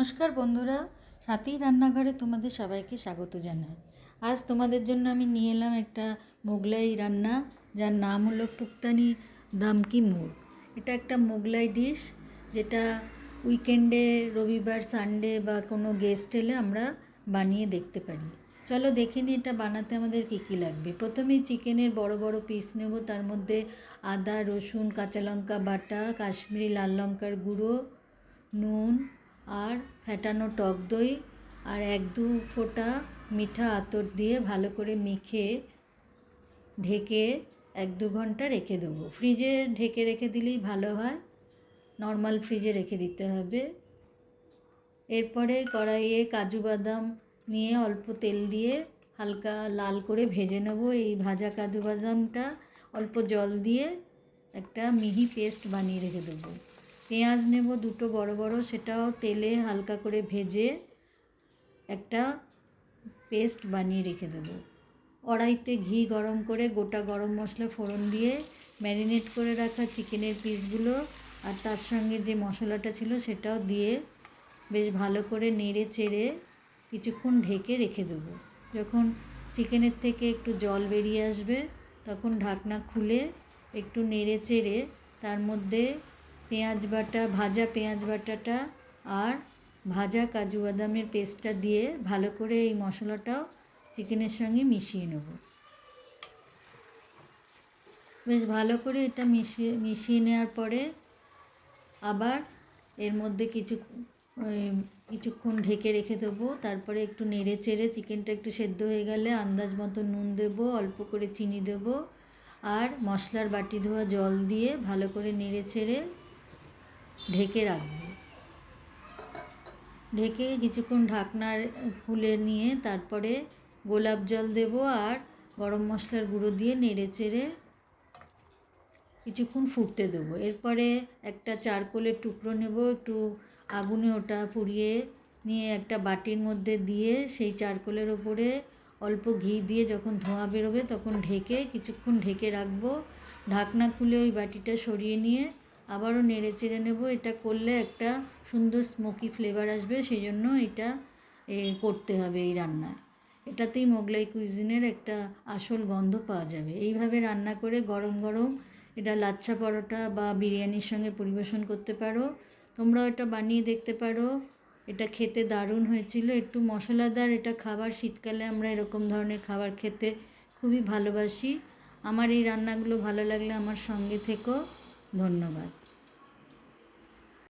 নমস্কার বন্ধুরা সাথী রান্নাঘরে তোমাদের সবাইকে স্বাগত জানাই। আজ তোমাদের জন্য আমি নিয়ে এলাম একটা মোগলাই রান্না, যার নাম হলো পুক্তানি দামকি মুগ এটা একটা মোগলাই ডিশ যেটা উইকেন্ডে রবিবার সানডে বা কোনো গেস্ট এলে আমরা বানিয়ে দেখতে পারি। চলো দেখে নিই এটা বানাতে আমাদের কী কী লাগবে। প্রথমেই চিকেনের বড় বড় পিস নেব, তার মধ্যে আদা, রসুন, কাঁচা লঙ্কা বাটা, কাশ্মীরি লাল লঙ্কার গুঁড়ো, নুন আর ফ্যাটানো টক দই আর এক দু ফোঁটা মিঠা আতর দিয়ে ভালো করে মেখে ঢেকে এক দু ঘণ্টা রেখে দেবো। ফ্রিজে ঢেকে রেখে দিলেই ভালো হয়। নর্মাল ফ্রিজে রেখে দিতে হবে। এরপরে কড়াইয়ে কাজু বাদাম নিয়ে অল্প তেল দিয়ে হালকা লাল করে ভেজে নেব। এই ভাজা কাজু বাদামটা অল্প জল দিয়ে একটা মিহি পেস্ট বানিয়ে রেখে দেবো। পেঁয়াজ নেব দুটো বড় বড়, সেটাও তেলে হালকা করে ভেজে একটা পেস্ট বানিয়ে রেখে দেবো। কড়াইতে ঘি গরম করে গোটা গরম মশলা ফোড়ন দিয়ে ম্যারিনেট করে রাখা চিকেনের পিসগুলো আর তার সঙ্গে যে মশলাটা ছিল সেটাও দিয়ে বেশ ভালো করে নেড়ে চেড়ে কিছুক্ষণ ঢেকে রেখে দেবো। যখন চিকেনের থেকে একটু জল বেরিয়ে আসবে, তখন ঢাকনা খুলে একটু নেড়ে চেড়ে তার মধ্যে পেঁয়াজ বাটা, ভাজা পেঁয়াজ বাটাটা আর ভাজা কাজু বাদামের পেস্টটা দিয়ে ভালো করে এই মশলাটাও চিকেনের সঙ্গে মিশিয়ে নেব। বেশ ভালো করে এটা মিশিয়ে মিশিয়ে নেওয়ার পরে আবার এর মধ্যে কিছু কিছুক্ষণ ঢেকে রেখে দেবো। তারপরে একটু নেড়ে চেড়ে চিকেনটা একটু সেদ্ধ হয়ে গেলে আন্দাজ মতো নুন দেবো, অল্প করে চিনি দেবো আর মশলার বাটি ধোয়া জল দিয়ে ভালো করে নেড়ে চেড়ে ঢেকে রাখব। ঢেকে কিছুক্ষণ ঢাকনার খুলে নিয়ে তারপরে গোলাপ জল দেব আর গরম মশলার গুঁড়ো দিয়ে নেড়ে চেড়ে কিছুক্ষণ ফুটতে দেবো। এরপরে একটা চারকোলের টুকরো নেব, একটু আগুনে ওটা পুড়িয়ে নিয়ে একটা বাটির মধ্যে দিয়ে সেই চারকোলের ওপরে অল্প ঘি দিয়ে যখন ধোঁয়া বেরোবে তখন ঢেকে কিছুক্ষণ ঢেকে রাখব। ঢাকনা খুলে ওই বাটিটা সরিয়ে নিয়ে আবারও নেড়ে চেড়ে নেব। এটা করলে একটা সুন্দর স্মোকি ফ্লেভার আসবে সেই জন্য এটা, এ, করতে হবে এই রান্নায়। এটাতেই মোগলাই কুইজিনের একটা আসল গন্ধ পাওয়া যাবে। এইভাবে রান্না করে গরম গরম এটা লাচ্ছা পরোটা বা বিরিয়ানির সঙ্গে পরিবেশন করতে পারো। তোমরাও এটা বানিয়ে দেখতে পারো। এটা খেতে দারুণ হয়েছিল। একটু মশলাদার এটা খাবার, শীতকালে আমরা এরকম ধরনের খাবার খেতে খুবই ভালোবাসি। আমার এই রান্নাগুলো ভালো লাগলে আমার সঙ্গে থেকো। ধন্যবাদ।